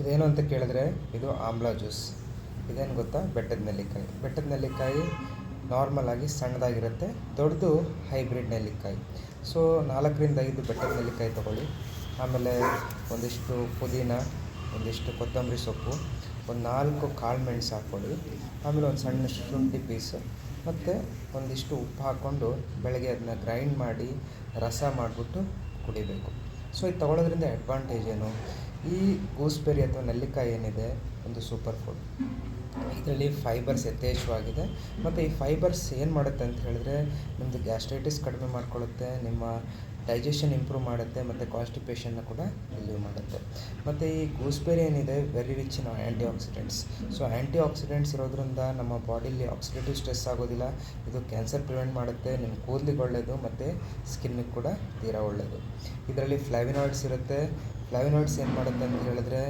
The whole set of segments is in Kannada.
ಇದೇನು ಅಂತ ಕೇಳಿದ್ರೆ ಇದು ಆಮ್ಲ ಜ್ಯೂಸ್. ಇದೇನು ಗೊತ್ತಾ? ಬೆಟ್ಟದ ನೆಲ್ಲಿಕಾಯಿ. ಬೆಟ್ಟದ ನೆಲ್ಲಿಕಾಯಿ ನಾರ್ಮಲ್ ಆಗಿ ಸಣ್ಣದಾಗಿರುತ್ತೆ, ದೊಡ್ಡದು ಹೈಬ್ರಿಡ್ ನೆಲ್ಲಿಕಾಯಿ. ಸೊ ನಾಲ್ಕರಿಂದ ಐದು ಬೆಟ್ಟದ ನೆಲ್ಲಿಕಾಯಿ ತೊಗೊಳ್ಳಿ. ಆಮೇಲೆ ಒಂದಿಷ್ಟು ಪುದೀನ, ಒಂದಿಷ್ಟು ಕೊತ್ತಂಬರಿ ಸೊಪ್ಪು, ಒಂದು ನಾಲ್ಕು ಕಾಳು ಮೆಣಸು ಹಾಕ್ಕೊಳ್ಳಿ. ಆಮೇಲೆ ಒಂದು ಸಣ್ಣ ಶುಂಠಿ ಪೀಸ್ ಮತ್ತು ಒಂದಿಷ್ಟು ಉಪ್ಪು ಹಾಕ್ಕೊಂಡು ಬೆಳಗ್ಗೆ ಅದನ್ನ ಗ್ರೈಂಡ್ ಮಾಡಿ, ರಸ ಮಾಡಿಬಿಟ್ಟು ಕುಡಿಬೇಕು. ಸೊ ಇದು ತೊಗೊಳೋದ್ರಿಂದ ಅಡ್ವಾಂಟೇಜ್ ಏನು? ಈ ಗೂಸ್ಬೆರಿ ಅಥವಾ ನೆಲ್ಲಿಕಾಯಿ ಏನಿದೆ, ಒಂದು ಸೂಪರ್ ಫುಡ್ ಇದರಲ್ಲಿ ಫೈಬರ್ಸ್ ಯಥೇಚ್ಛವಾಗಿದೆ. ಮತ್ತು ಈ ಫೈಬರ್ಸ್ ಏನು ಮಾಡುತ್ತೆ ಅಂತ ಹೇಳಿದ್ರೆ ನಿಮ್ಮದು ಗ್ಯಾಸ್ಟ್ರೈಟಿಸ್ ಕಡಿಮೆ ಮಾಡ್ಕೊಳ್ಳುತ್ತೆ, ನಿಮ್ಮ ಡೈಜೆಷನ್ ಇಂಪ್ರೂವ್ ಮಾಡುತ್ತೆ, ಮತ್ತು ಕಾನ್ಸ್ಟಿಪೇಷನ್ನ ಕೂಡ ರಿಲೀವ್ ಮಾಡುತ್ತೆ. ಮತ್ತು ಈ ಗೂಸ್ಬೆರಿ ಏನಿದೆ very rich in antioxidants so antioxidants ಇರೋದ್ರಿಂದ ನಮ್ಮ ಬಾಡಿಲಿ ಆಕ್ಸಿಡೇಟಿವ್ ಸ್ಟ್ರೆಸ್ ಆಗೋದಿಲ್ಲ. ಇದು ಕ್ಯಾನ್ಸರ್ ಪ್ರಿವೆಂಟ್ ಮಾಡುತ್ತೆ, ನಿಮ್ಮ ಕೂದಲಿಗೆ ಒಳ್ಳೆಯದು ಮತ್ತು ಸ್ಕಿನ್ನಿಗೆ ಕೂಡ ತೀರಾ ಒಳ್ಳೆಯದು ಇದರಲ್ಲಿ ಫ್ಲಾವಿನಾಯ್ಡ್ಸ್ ಇರುತ್ತೆ ಫ್ಲಾವಿನಾಯ್ಡ್ಸ್ ಏನು ಮಾಡುತ್ತೆ ಅಂತ ಹೇಳಿದ್ರೆ,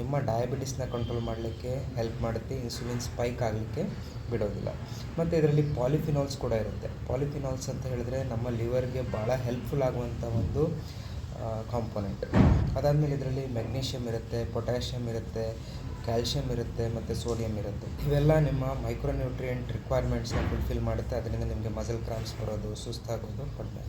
ನಿಮ್ಮ ಡಯಾಬಿಟಿಸ್ನ ಕಂಟ್ರೋಲ್ ಮಾಡಲಿಕ್ಕೆ ಹೆಲ್ಪ್ ಮಾಡುತ್ತೆ ಇನ್ಸುಲಿನ್ ಸ್ಪೈಕ್ ಆಗಲಿಕ್ಕೆ ಬಿಡೋದಿಲ್ಲ. ಮತ್ತು ಇದರಲ್ಲಿ ಪಾಲಿಫಿನಾಲ್ಸ್ ಕೂಡ ಇರುತ್ತೆ. ಪಾಲಿಫಿನಾಲ್ಸ್ ಅಂತ ಹೇಳಿದ್ರೆ ನಮ್ಮ ಲಿವರ್ಗೆ ಭಾಳ ಹೆಲ್ಪ್ಫುಲ್ ಆಗುವಂಥ ಒಂದು ಕಾಂಪೊನೆಂಟ್ ಅದಾದಮೇಲೆ ಇದರಲ್ಲಿ ಮೆಗ್ನೀಷಿಯಮ್ ಇರುತ್ತೆ ಪೊಟ್ಯಾಷಿಯಮ್ ಇರುತ್ತೆ ಕ್ಯಾಲ್ಶಿಯಮ್ ಇರುತ್ತೆ, ಮತ್ತು ಸೋಡಿಯಂ ಇರುತ್ತೆ. ಇವೆಲ್ಲ ನಿಮ್ಮ ಮೈಕ್ರೋನ್ಯೂಟ್ರಿಯೆಂಟ್ ರಿಕ್ವೈರ್ಮೆಂಟ್ಸ್ನ ಫುಲ್ಫಿಲ್ ಮಾಡುತ್ತೆ. ಅದರಿಂದ ನಿಮಗೆ ಮಸಲ್ ಕ್ರಾಂಪ್ಸ್ ಬರೋದು, ಸುಸ್ತಾಗೋದು ಕಡಿಮೆ